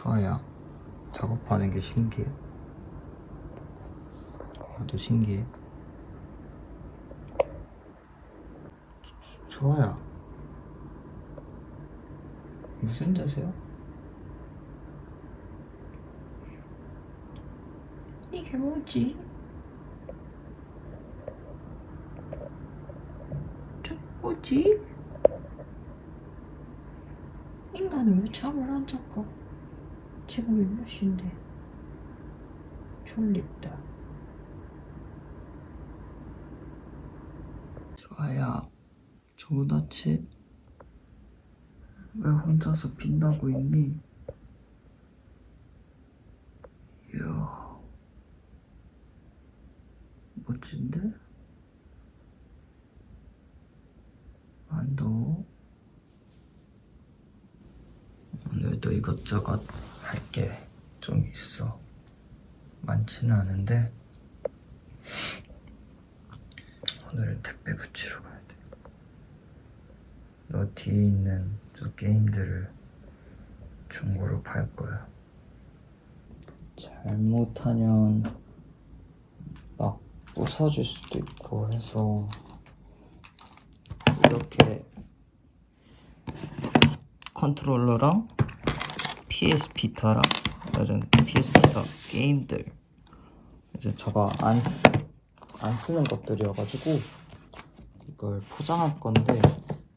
수아야 작업하는 게 신기해 나도 신기해 수아야 무슨 자세야? 이게 뭐지? 저 뭐지? 인간은 왜 잠을 안 자까? 지금이 몇 시인데 졸립다 좋아야 좋은 아침 왜 혼자서 빛나고 있니? 이야 멋진데? 안 더워? 오늘도 이것저것 할 게 좀 있어. 많지는 않은데 오늘은 택배 붙이러 가야 돼. 너 뒤에 있는 저 게임들을 중고로 팔 거야. 잘못하면 막 부서질 수도 있고 해서 이렇게 컨트롤러랑 PS 비타랑 이런 PS 비타 게임들. 이제 저가 안, 안 쓰는 것들이어가지고 이걸 포장할 건데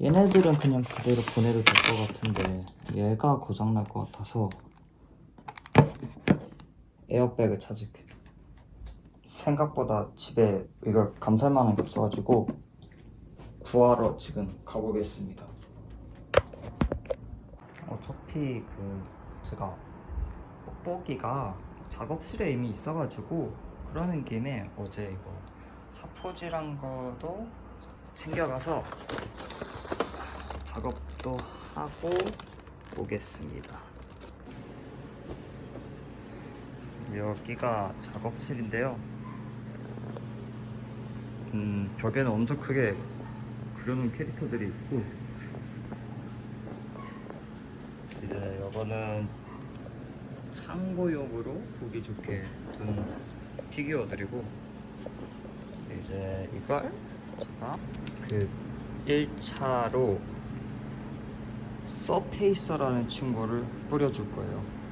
얘네들은 그냥 그대로 보내도 될 것 같은데 얘가 고장날 것 같아서 에어백을 찾을게. 생각보다 집에 이걸 감쌀 만한 게 없어가지고 구하러 지금 가보겠습니다. 어차피 그 제가 뽁뽁이가 작업실에 이미 있어가지고 그러는 김에 어제 이거 사포질한 거도 챙겨가서 작업도 하고 오겠습니다. 여기가 작업실인데요. 음, 벽에는 엄청 크게 그려놓은 캐릭터들이 있고 이제 이거는 창고용으로 보기 좋게 둔 피규어들이고 이제 이걸 제가 그 1차로 서페이서라는 친구를 뿌려줄 거예요.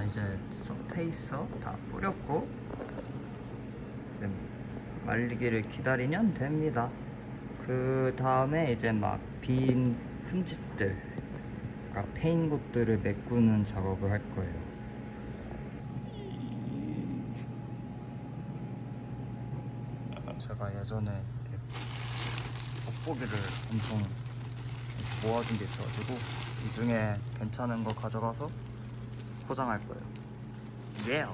아, 이제 서페이서 다 뿌렸고 이제 말리기를 기다리면 됩니다. 그 다음에 이제 막 빈 흠집들, 그러니까 페인 곳들을 메꾸는 작업을 할 거예요. 제가 예전에 돋보기를 엄청 모아둔 게 있어가지고 이 중에 괜찮은 거 가져가서 포장할 거예요. 예.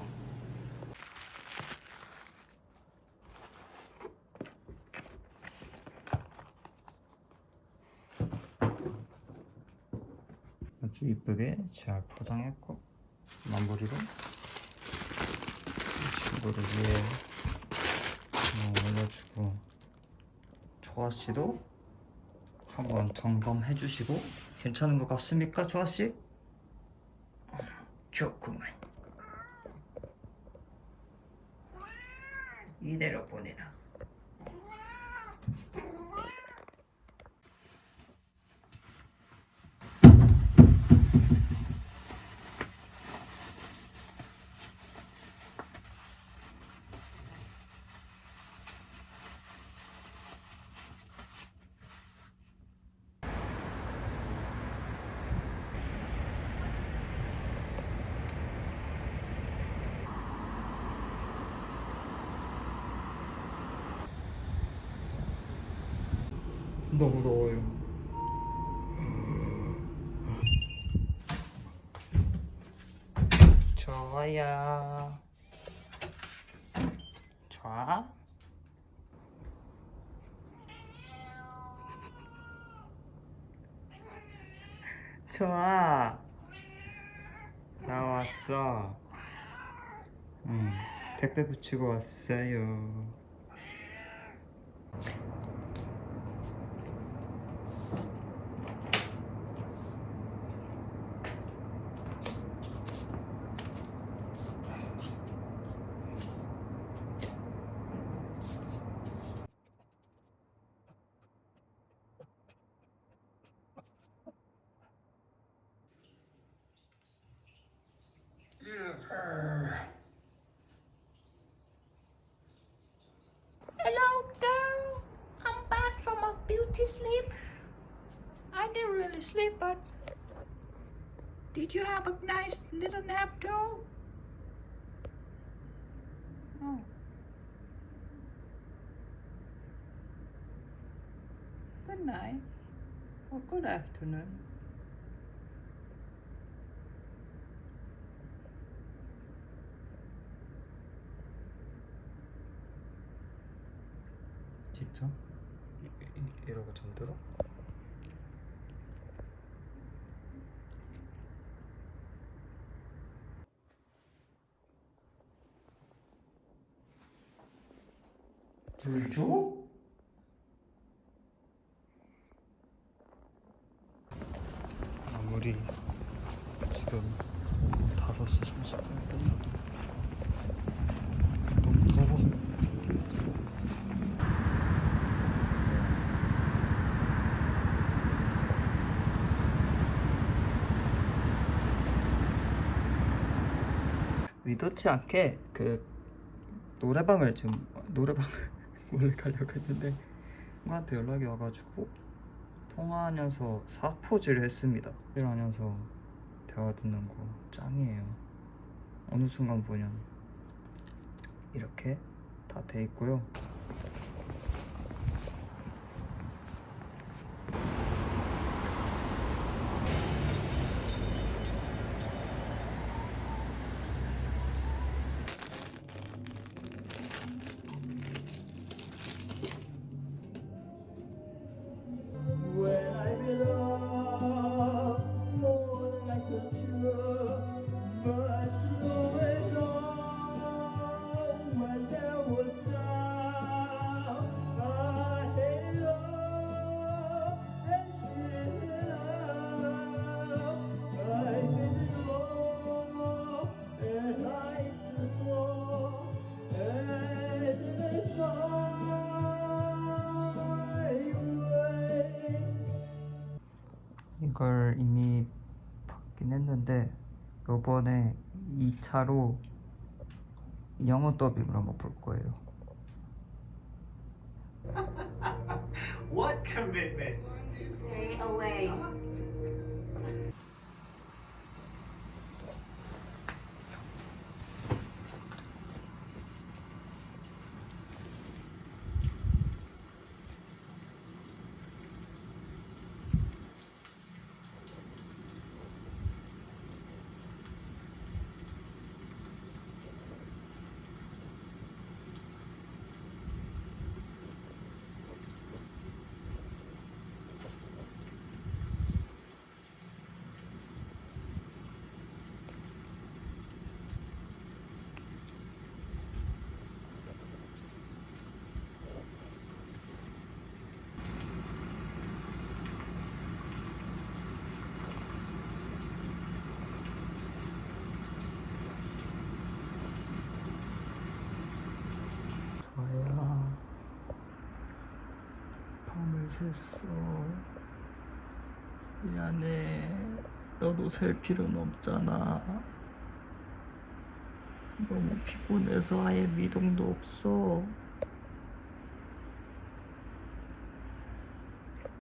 아주 이쁘게 잘 포장했고 마무리로 이 친구를 위에 어, 올려주고 조아 씨도 한번 점검해 주시고 괜찮은 것 같습니까, 조아 씨? 좋구만. 이대 너무 더워요. 좋아요. 좋아? 좋아. 나왔어. 응. 택배 붙이고 왔어요. Did you sleep? I didn't really sleep, but did you have a nice little nap too? Oh. Good night or good afternoon. TikTok. 이, 이러고 잠들어? 물 줘? 아무리 지금 오후 5시 30분이라도 너무 더워 의도치 않게 그 노래방을 지금 노래방을 원래 가려고 했는데 누구한테 연락이 와가지고 통화하면서 사포질 했습니다. 일하면서 대화 듣는 거 짱이에요. 어느 순간 보면 이렇게 다 돼 있고요. 했는데 요번에 2차로 영어 더빙을 한번 볼 거예요. What commitment? Stay away. 저야 샜어. 미안해. 너도 셀 필요는 없잖아. 너무 피곤해서 아예 미동도 없어.